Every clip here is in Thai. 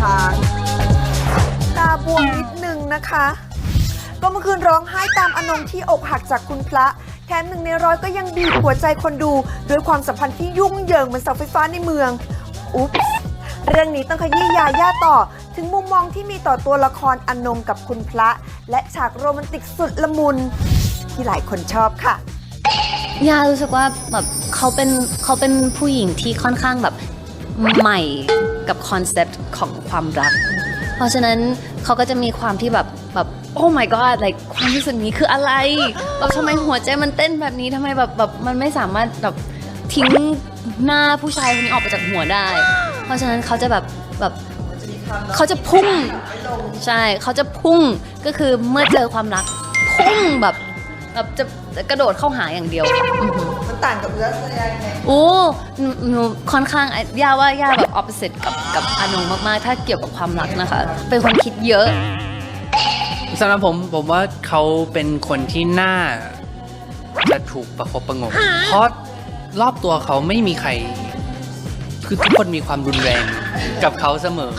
ช้าง ตาบวมนิดนึงนะคะ ก็เมื่อคืนร้องไห้ตามอนงที่อกหักจากคุณพระ แถมหนึ่งในร้อยก็ยังบีบหัวใจคนดูด้วยความสัมพันธ์ที่ยุ่งเหยิงเหมือนเสาไฟฟ้าในเมือง อุ๊บเรื่องนี้ต้องขยี้ยาย่าต่อ ถึงมุมมองที่มีต่อตัวละครอนงกับคุณพระ และฉากโรแมนติกสุดละมุน ที่หลายคนชอบค่ะ ยารู้สึกว่าแบบเขาเป็นเขาเป็นผู้หญิงที่ค่อนข้างแบบ ใหม่กับคอนเซปต์ของความรัก เพราะฉะนั้นเขาก็จะมีความที่แบบแบบโอ้ my god like ความรู้สึกนี้คืออะไรแบบทำไมหัวใจมันเต้นแบบนี้ทำไมแบบแบบมันไม่สามารถแบบทิ้งหน้าผู้ชายคนนี้ออกไปจากหัวได้ เพราะฉะนั้นเขาจะแบบแบบเขาจะพุ่ง ใช่เขาจะพุ่งก็คือเมื่อเจอความรัก พุ่งแบบ แบบจะจะกระโดดเข้าหาอย่างเดียวอือหือมันต่างกับเรื่องแสดงไงโอ้หนูหนูค่อนข้างย่าว่าย่าแบบ opposite กับกับอานงมากๆ ถ้าเกี่ยวกับความรักนะคะ เป็นคนคิดเยอะสำหรับผมผมว่าเขาเป็นคนที่น่าจะถูกประคบประหงมเพราะรอบตัวเขาไม่มีใคร คือทุกคนมีความรุนแรงกับเขาเสมอ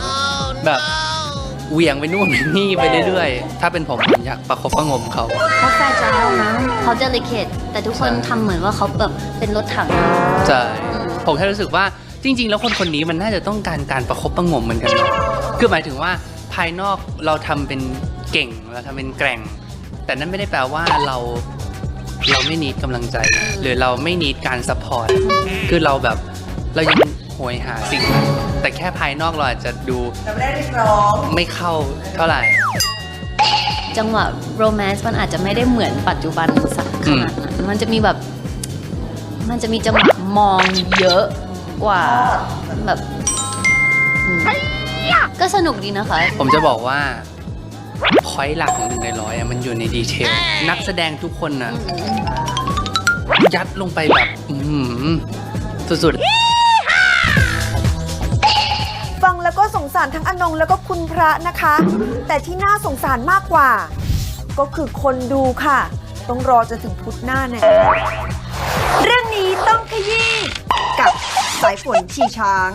แบบ เหวี่ยงไปนู่นไปนี่ไปเรื่อยๆ ถ้าเป็นผมผมอยากประคบประหงมเขา เขาแฟร์ใจนะเขาเดลิเคทแต่ทุกคนทำเหมือนว่าเขาแบบเป็นรถถังใช่ ผมแค่รู้สึกว่าจริง ๆ แล้วคนคนนี้มันน่าจะต้องการการประคบประหงมเหมือนกันเนอะคือหมายถึงว่าภายนอกเราทำเป็นเก่งเราทำเป็นแกร่ง แต่นั่นไม่ได้แปลว่าเราเราไม่นีดกำลังใจ หรือเราไม่นีดการซัพพอร์ตคือเราแบบเรายังโห ยหาสิ่งนั้นแต่แค่ภายนอกเราอาจจะดูเราไม่ได้เรียกร้องไม่เข้าเท่าไหร่ จังหวะโรแมนต์มันอาจจะไม่ได้เหมือนปัจจุบันสักขนาดนั้นมันจะมีแบบ มันจะมีจังหวะมองเยอะกว่าแบบอืมก็สนุกดีนะคะ ผมจะบอกว่าพอยหลักของหนึ่งในร้อยอะมันอยู่ในดีเทลนักแสดงทุกคนน่ะยัดลงไปแบบ อือหือสุดๆารทั้งอนงแล้วก็คุณพระนะคะ แต่ที่น่าสงสารมากกว่า ก็คือคนดูค่ะ ต้องรอจนถึงพุธหน้าแน่เรื่องนี้ต้องขยี้กับสายฝนชีช้าง